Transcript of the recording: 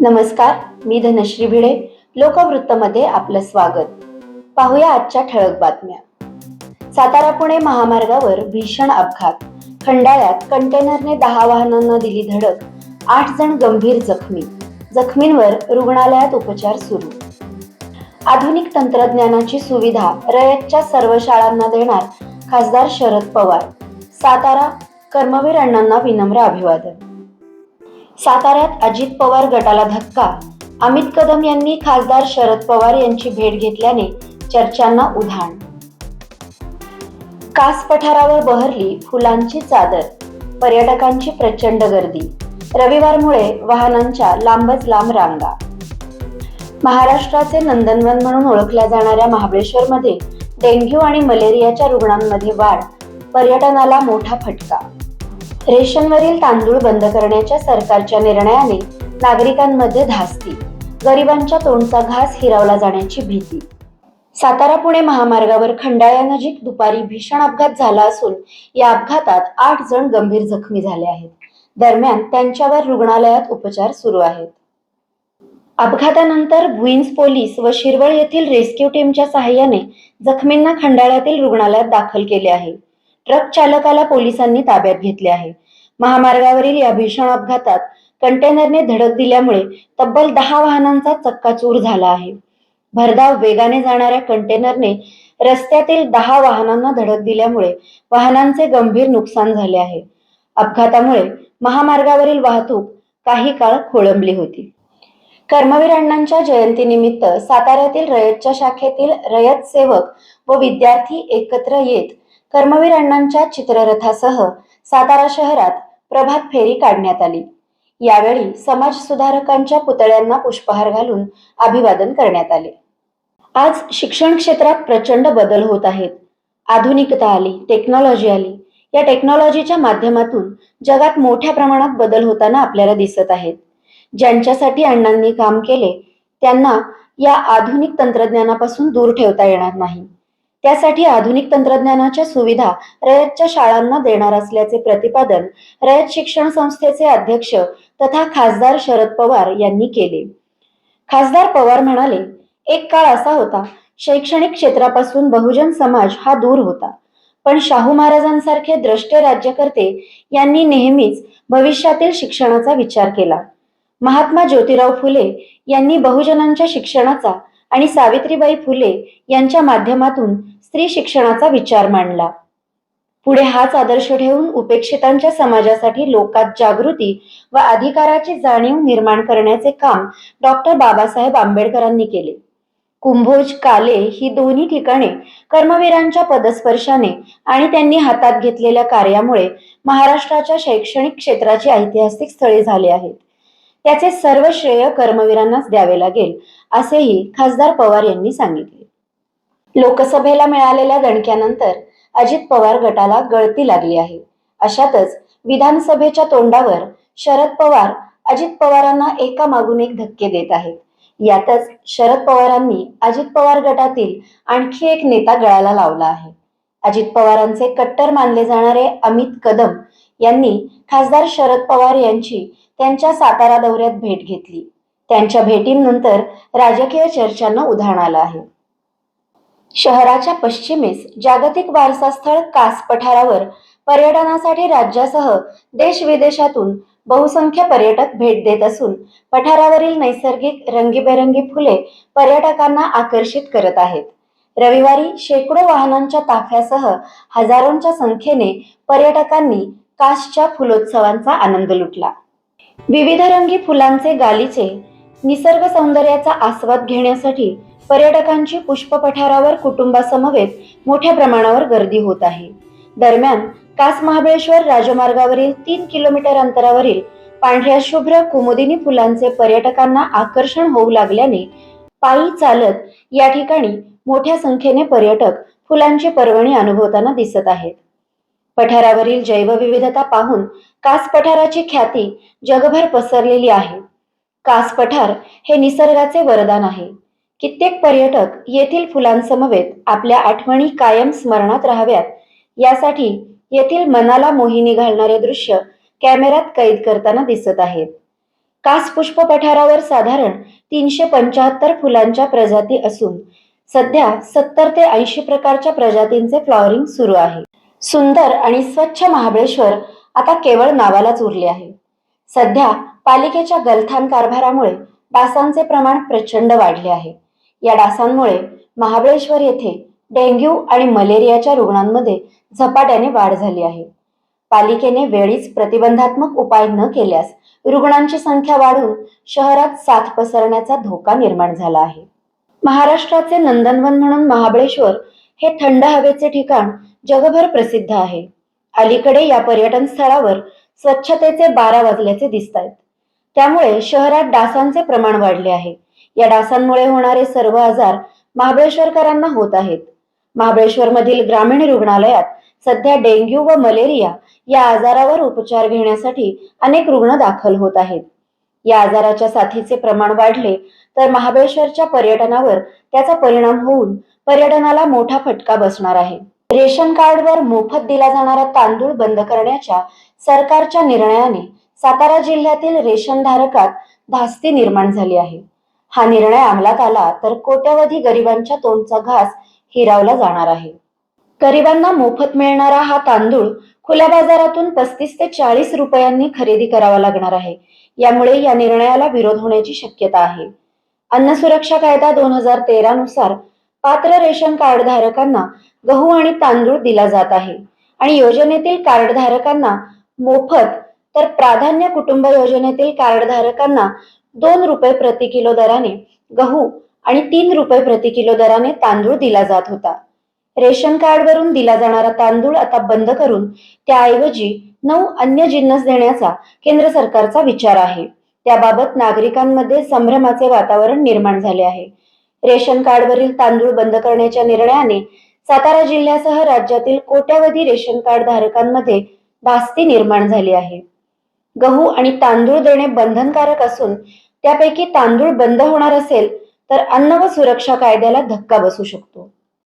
नमस्कार मी धनश्री भिडे लोकवृत्तमध्ये आपलं स्वागत. पाहूया आजच्या ठळक बातम्या. सातारा पुणे महामार्गावर भीषण अपघात. खंडाळ्यात कंटेनरने दहा वाहनांना दिली धडक आठ जण गंभीर जखमी. जखमींवर रुग्णालयात उपचार सुरू. आधुनिक तंत्रज्ञानाची सुविधा रयतच्या सर्व शाळांना देणार खासदार शरद पवार. सातारा कर्मवीर अण्णांना विनम्र अभिवादन. साताऱ्यात अजित पवार गटाला धक्का. अमित कदम यांनी खासदार शरद पवार यांची भेट घेतल्याने चर्चांना उधाण. कास पठारावर बहरली फुलांची चादर पर्यटकांची प्रचंड गर्दी. रविवारमुळे वाहनांच्या लांबच लांब रांगा. महाराष्ट्राचे नंदनवन म्हणून ओळखल्या जाणाऱ्या महाबळेश्वरमध्ये डेंग्यू आणि मलेरियाच्या रुग्णांमध्ये वाढ पर्यटनाला मोठा फटका. रेशनवरील तांदूळ बंद करण्याच्या सरकारच्या निर्णयाने नागरिकांमध्ये धास्ती. गरिबांच्या तोंडचा घास हिरावला जाण्याची भीती. सातारा पुणे महामार्गावर खंडाळ्यानजीक दुपारी भीषण अपघात झाला असून या अपघातात आठ जण गंभीर जखमी झाले आहेत. दरम्यान त्यांच्यावर रुग्णालयात उपचार सुरू आहेत. अपघातानंतर भुईंज पोलीस व शिरवळ येथील रेस्क्यू टीमच्या सहाय्याने जखमींना खंडाळ्यातील रुग्णालयात दाखल केले आहे. ट्रक चालकाला पोलिसांनी ताब्यात घेतले आहे. महामार्गावरील या भीषण अपघातात कंटेनरने धडक दिल्यामुळे तब्बल दहा वाहनांचा चक्काचूर झाला आहे. भरधाव वेगाने जाणाऱ्या कंटेनरने रस्त्यातील दहा वाहनांना धडक दिल्यामुळे वाहनांचे गंभीर नुकसान झाले आहे. अपघातामुळे महामार्गावरील वाहतूक काही काळ खोळंबली होती. कर्मवीर अण्णांच्या जयंतीनिमित्त साताऱ्यातील रयतच्या शाखेतील रयत सेवक व विद्यार्थी एकत्र येत कर्मवीर अण्णांच्या चित्ररथासह सातारा शहरात प्रभात फेरी काढण्यात आली. यावेळी समाज सुधारकांच्या पुतळ्यांना पुष्पहार घालून अभिवादन करण्यात आले. आज शिक्षण क्षेत्रात प्रचंड बदल होत आहेत. आधुनिकता आली टेक्नॉलॉजी आली. या टेक्नॉलॉजीच्या माध्यमातून जगात मोठ्या प्रमाणात बदल होताना आपल्याला दिसत आहेत. ज्यांच्यासाठी अण्णांनी काम केले त्यांना या आधुनिक तंत्रज्ञानापासून दूर ठेवता येणार नाही. त्यासाठी आधुनिक तंत्रज्ञानाच्या सुविधा रयतच्या शाळांना देणार असल्याचे प्रतिपादन रयत शिक्षण संस्थेचे अध्यक्ष तथा खासदार शरद पवार यांनी केले. खासदार पवार म्हणाले एक काळ असा होता शैक्षणिक क्षेत्रापासून बहुजन समाज हा दूर होता. पण शाहू महाराजांसारखे द्रष्टे राज्यकर्ते यांनी नेहमीच भविष्यातील शिक्षणाचा विचार केला. महात्मा ज्योतिराव फुले यांनी बहुजनांच्या शिक्षणाचा आणि सावित्रीबाई फुले यांच्या माध्यमातून स्त्री शिक्षणाचा विचार मांडला. पुढे हाच आदर्श ठेवून उपेक्षितांच्या समाजासाठी लोकात जागृती व अधिकाराची जाणीव निर्माण करण्याचे काम डॉक्टर बाबासाहेब आंबेडकरांनी केले. कुंभोज काले ही दोन्ही ठिकाणे कर्मवीरांच्या पदस्पर्शाने आणि त्यांनी हातात घेतलेल्या कार्यामुळे महाराष्ट्राच्या शैक्षणिक क्षेत्राची ऐतिहासिक स्थळे झाली आहेत. त्याचे सर्व श्रेय कर्मवीरांनाच द्यावे लागेल असेही खासदार पवार यांनी सांगितले. लोकसभेला मिळालेल्या दणक्यानंतर अजित पवार गटाला गळती लागली आहे. अशातच विधानसभेच्या तोंडावर शरद पवार अजित पवारांना एका मागून एक धक्के देत आहेत. यातच शरद पवारांनी अजित पवार गटातील आणखी एक नेता गळाला लावला आहे. अजित पवारांचे कट्टर मानले जाणारे अमित कदम यांनी खासदार शरद पवार यांची त्यांच्या सातारा दौऱ्यात भेट घेतली. त्यांच्या भेटीनंतर राजकीय चर्चांना उधाण आलं आहे. शहराच्या पश्चिमेस जागतिक वारसा स्थळ कास पठारावर पर्यटनासाठी राज्यासह देश विदेशातून बहुसंख्य पर्यटक भेट देत असून पठारावरील नैसर्गिक रंगीबेरंगी फुले पर्यटकांना आकर्षित करत आहेत. रविवारी शेकडो वाहनांच्या ताफ्यासह हजारोंच्या संख्येने पर्यटकांनी कासच्या फुलोत्सवांचा आनंद लुटला. विविध रंगी फुलांचे गालीचे निसर्ग सौंदर्याचा आस्वाद घेण्यासाठी पर्यटकांची पुष्प पठारावर कुटुंबासमवेत मोठ्या प्रमाणावर गर्दी होत आहे. दरम्यान कास महाबळेश्वर राजमार्गावरील तीन किलोमीटर अंतरावरील पांढऱ्या शुभ्र कुमुदिनी फुलांचे पर्यटकांना आकर्षण होऊ लागल्याने पायी चालत या ठिकाणी मोठ्या संख्येने पर्यटक फुलांची पर्वणी अनुभवताना दिसत आहेत. पठारावरील जैवविविधता पाहून कास पठाराची ख्याती जगभर पसरलेली आहे. कास पठार हे निसर्गाचे वरदान आहे. कित्येक पर्यटक येथील फुलांसमवेत आपल्या आठवणी कायम स्मरणात राहाव्यात यासाठी येथील मनाला मोहिनी घालणारे दृश्य कॅमेऱ्यात कैद करताना दिसत आहेत. कास पुष्प पठारावर साधारण तीनशे पंचाहत्तर फुलांच्या प्रजाती असून सध्या सत्तर ते ऐंशी प्रकारच्या प्रजातींचे फ्लॉवरिंग सुरू आहे. सुंदर आणि स्वच्छ महाबळेश्वर आता केवळ नावालाच उरले आहे. सध्या पालिकेच्या गलथान कारभारामुळे डासांचे प्रमाण प्रचंड वाढले आहे. या डासांमुळे महाबळेश्वर येथे डेंग्यू आणि मलेरियाच्या रुग्णांमध्ये झपाट्याने वाढ झाली आहे. पालिकेने वेळीच प्रतिबंधात्मक उपाय न केल्यास रुग्णांची संख्या वाढून शहरात साथ पसरण्याचा धोका निर्माण झाला आहे. महाराष्ट्राचे नंदनवन म्हणून महाबळेश्वर हे थंड हवेचे ठिकाण जगभर प्रसिद्ध आहे. अलीकडे या पर्यटन स्थळावर स्वच्छतेचे बारा वाजल्याचे दिसत आहेत त्यामुळे शहरात डासांचे प्रमाण वाढले आहे. या डासांमुळे होणारे सर्व आजार महाबळेश्वरकरांना होत आहेत. महाबळेश्वर मधील ग्रामीण रुग्णालयात सध्या डेंग्यू व मलेरिया या आजारावर उपचार घेण्यासाठी अनेक रुग्ण दाखल होत आहेत. या आजाराच्या साथीचे प्रमाण वाढले तर महाबळेश्वरच्या पर्यटनावर त्याचा परिणाम होऊन पर्यटनाला मोठा फटका बसणार आहे. रेशन कार्डवर मोफत दिला जाणारा तांदूळ बंद करण्याच्या सरकारच्या निर्णयाने सातारा जिल्ह्यातील रेशन धारकात धास्ती निर्माण झाली आहे. हा निर्णय अंमलात आला तर कोट्यवधी गरिबांच्या तोंडचा घास हिरावला जाणार आहे. गरिबांना मोफत मिळणारा हा तांदूळ खुल्या बाजारातून पस्तीस ते चाळीस रुपयांनी खरेदी करावा लागणार आहे. यामुळे या निर्णयाला विरोध होण्याची शक्यता आहे. अन्न सुरक्षा कायदा दोन हजार तेरा नुसार पात्र रेशन कार्ड धारकांना गहू आणि तांदूळ दिला जात आहे. आणि योजनेतील कार्ड धारकांना मोफत तर प्राधान्य कुटुंब योजनेतील कार्ड धारकांना दोन रुपये प्रति किलो दराने गहू आणि तीन रुपये प्रति किलो दराने तांदूळ दिला जात होता. रेशन कार्डवरून दिला जाणारा तांदूळ आता बंद करून त्याऐवजी नऊ अन्य जिन्नस देण्याचा केंद्र सरकारचा विचार आहे. त्याबाबत नागरिकांमध्ये संभ्रमाचे वातावरण निर्माण झाले आहे. रेशन कार्डवरील तांदूळ बंद करण्याच्या निर्णयाने सातारा जिल्ह्यासह राज्यातील कोट्यावधी रेशन कार्ड धारकांमध्ये धास्ती निर्माण झाली आहे. गहू आणि तांदूळ देणे बंधनकारक असून त्यापैकी तांदूळ बंद होणार असेल तर अन्न व सुरक्षा कायद्याला धक्का बसू शकतो.